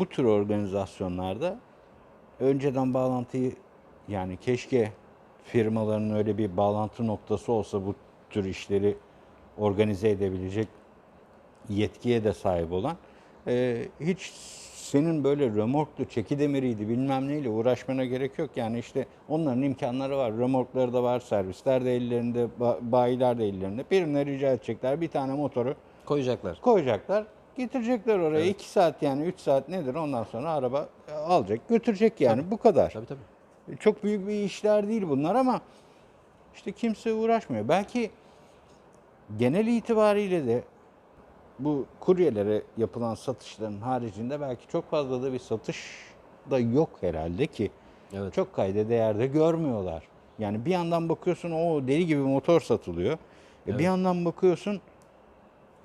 bu tür organizasyonlarda önceden bağlantıyı yani keşke firmaların öyle bir bağlantı noktası olsa bu tür işleri organize edebilecek yetkiye de sahip olan e, hiç senin böyle römorklu çeki demiriydi bilmem neyle uğraşmana gerek yok. Yani işte onların imkanları var. Römorkları da var, servisler de ellerinde, ba- bayiler de ellerinde. Birine rica edecekler bir tane motoru Koyacaklar. koyacaklar. Getirecekler oraya 2 saat yani 3 saat nedir ondan sonra araba e, alacak götürecek yani bu kadar. Tabii tabii. Çok büyük bir işler değil bunlar ama işte kimse uğraşmıyor. Belki genel itibariyle de bu kuryelere yapılan satışların haricinde belki çok fazla da bir satış da yok herhalde ki. Evet. Çok kayda değerde görmüyorlar. Yani bir yandan bakıyorsun o deli gibi motor satılıyor. E Bir yandan bakıyorsun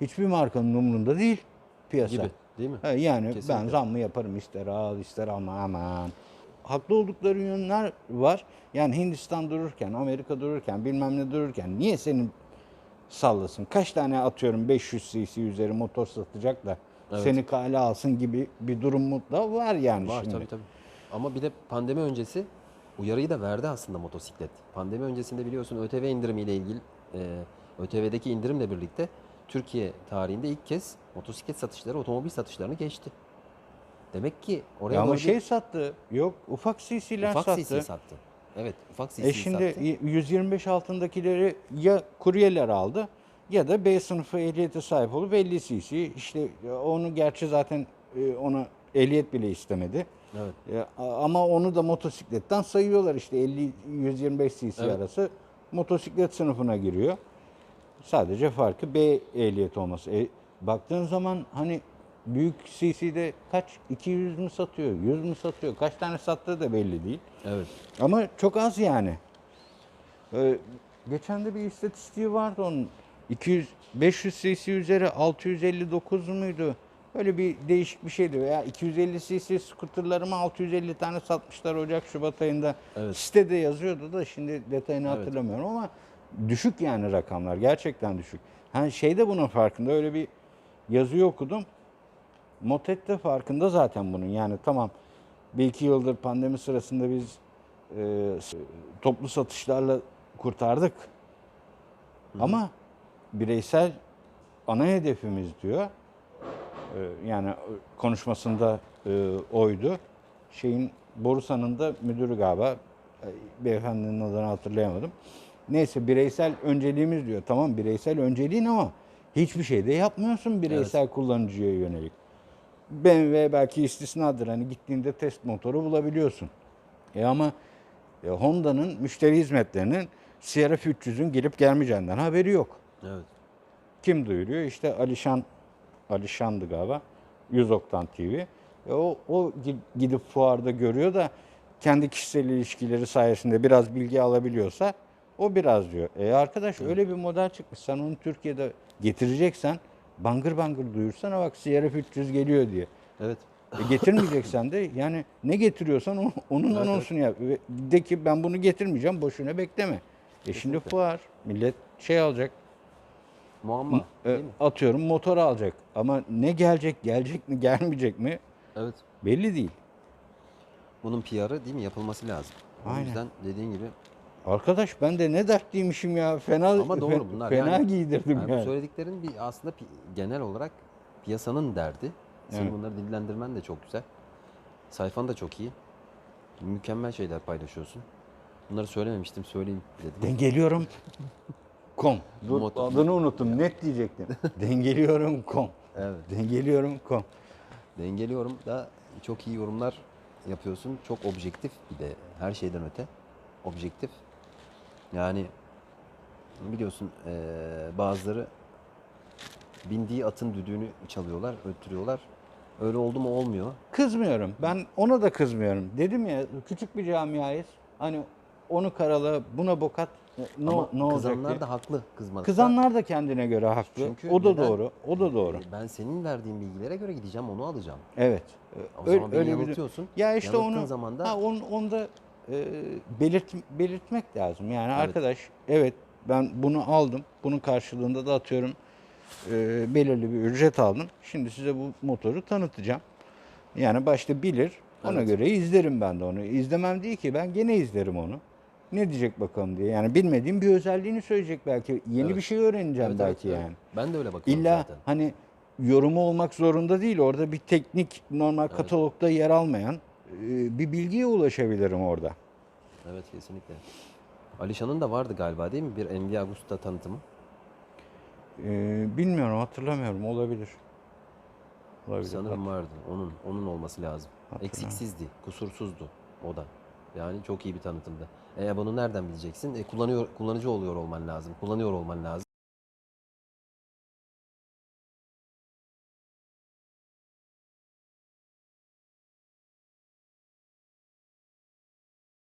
hiçbir markanın umurunda değil piyasa. Gibi değil mi? Yani ben Kesinlikle. zam mı yaparım ister al ister alma aman. Haklı oldukları yönler var. Yani Hindistan dururken, Amerika dururken, bilmem ne dururken niye senin sallasın? Kaç tane atıyorum 500 cc üzeri motor satacak da Evet. seni kale alsın gibi bir durum da var yani Var şimdi. tabii tabii. Ama bir de pandemi öncesi uyarıyı da verdi aslında motosiklet. Pandemi öncesinde biliyorsun ÖTV indirimiyle ilgili e, ÖTV'deki indirimle birlikte Türkiye tarihinde ilk kez motosiklet satışları otomobil satışlarını geçti. Demek ki oraya Ya ama şey bir sattı. Yok ufak cc'ler ufak sattı. CC sattı. Evet ufak CC E şimdi sattı. 125 altındakileri ya kuryeler aldı ya da B sınıfı ehliyete sahip olup 50 cc. İşte onu gerçi zaten e, ona ehliyet bile istemedi. Evet. E, Ama onu da motosikletten sayıyorlar işte 50-125 cc Evet. arası motosiklet sınıfına giriyor. Sadece farkı B ehliyet olması. E, baktığın zaman hani büyük CC'de kaç 200 mü satıyor, 100 mü satıyor, kaç tane sattığı da belli değil. Evet. Ama çok az yani. Ee, geçen de bir istatistiği vardı onun. 200 500 cc üzeri 659 muydu? Öyle bir değişik bir şeydi. Veya 250 cc skuterlarımı 650 tane satmışlar Ocak Şubat ayında. Evet. Sitede yazıyordu da şimdi detayını Evet. hatırlamıyorum ama düşük yani rakamlar. Gerçekten düşük. Hani şey de bunun farkında. Öyle bir yazıyı okudum. Motet de farkında zaten bunun. Yani tamam bir iki yıldır pandemi sırasında biz e, toplu satışlarla kurtardık. Ama bireysel ana hedefimiz diyor. E, yani konuşmasında e, oydu. Şeyin Borusan'ın da müdürü galiba. e, Beyefendinin adını hatırlayamadım. Neyse bireysel önceliğimiz diyor. Tamam bireysel önceliğin ama hiçbir şey de yapmıyorsun bireysel kullanıcıya yönelik. BMW belki istisnadır. Hani gittiğinde test motoru bulabiliyorsun. E ama e, Honda'nın müşteri hizmetlerinin CRF 300'ün gelip gelmeyeceğinden haberi yok. Evet. Kim duyuruyor? İşte Alişan, Alişan'dı galiba. 100 Oktan TV. E o, o gi- gidip fuarda görüyor da kendi kişisel ilişkileri sayesinde biraz bilgi alabiliyorsa o biraz diyor. E arkadaş öyle bir model çıkmış. Sen onu Türkiye'de getireceksen bangır bangır duyursana bak CRF 300 geliyor diye. Evet. E getirmeyeceksen de yani ne getiriyorsan o- onun Evet, anonsunu yap. Ve De ki ben bunu getirmeyeceğim boşuna bekleme. E şimdi Kesinlikle. fuar millet şey alacak Muamma. e, Değil mi? atıyorum motor alacak. Ama ne gelecek gelecek mi gelmeyecek mi Evet. belli değil. Bunun PR'ı değil mi yapılması lazım. O Aynen. yüzden dediğin gibi Arkadaş ben de ne dertliymişim ya fena Ama doğru bunlar. fena yani, giydirdim yani yani. Söylediklerin bir aslında genel olarak piyasanın derdi. Senin Evet. bunları dillendirmen de çok güzel. Sayfan da çok iyi. Mükemmel şeyler paylaşıyorsun. Bunları söylememiştim, söyleyeyim dedim. Dengeliyorum. kom. Dur Motor. adını unuttum. Net diyecektim. Dengeliyorum kom. Evet. Dengeliyorum kom. Dengeliyorum da çok iyi yorumlar yapıyorsun. Çok objektif bir de her şeyden öte. Objektif. Yani biliyorsun eee, bazıları bindiği atın düdüğünü çalıyorlar, öttürüyorlar. Öyle oldu mu olmuyor. Kızmıyorum. Ben ona da kızmıyorum. Dedim ya küçük bir camiayız. Hani onu karala, buna bokat. Ne, Ama ne olacak kızanlar diye. da haklı kızmakta. Kızanlar da kendine göre haklı. Çünkü o da neden? doğru. O da doğru. Ee, Ben senin verdiğin bilgilere göre gideceğim, onu alacağım. Evet. O Öyle- zaman beni öyle yanıltıyorsun. Ya işte onu zaman da ha, onu, onu da e, belirt, belirtmek lazım. Yani arkadaş evet ben bunu aldım. Bunun karşılığında da atıyorum e, belirli bir ücret aldım. Şimdi size bu motoru tanıtacağım. Yani başta bilir. Ona Evet. göre izlerim ben de onu. İzlemem değil ki ben gene izlerim onu. Ne diyecek bakalım diye. Yani bilmediğim bir özelliğini söyleyecek belki. Yeni Evet. bir şey öğreneceğim Evet, belki evet, yani. evet. Ben de öyle bakıyorum İlla zaten. hani yorumu olmak zorunda değil. Orada bir teknik normal katalogda yer almayan bir bilgiye ulaşabilirim orada. Evet kesinlikle. Alişan'ın da vardı galiba değil mi? Bir Nvidia Agusta tanıtımı. E, bilmiyorum hatırlamıyorum olabilir. Olabilir. Sanırım vardı. Onun onun olması lazım. Eksiksizdi, kusursuzdu o da. Yani çok iyi bir tanıtımdı. E bunu nereden bileceksin? E kullanıyor kullanıcı oluyor olman lazım. Kullanıyor olman lazım.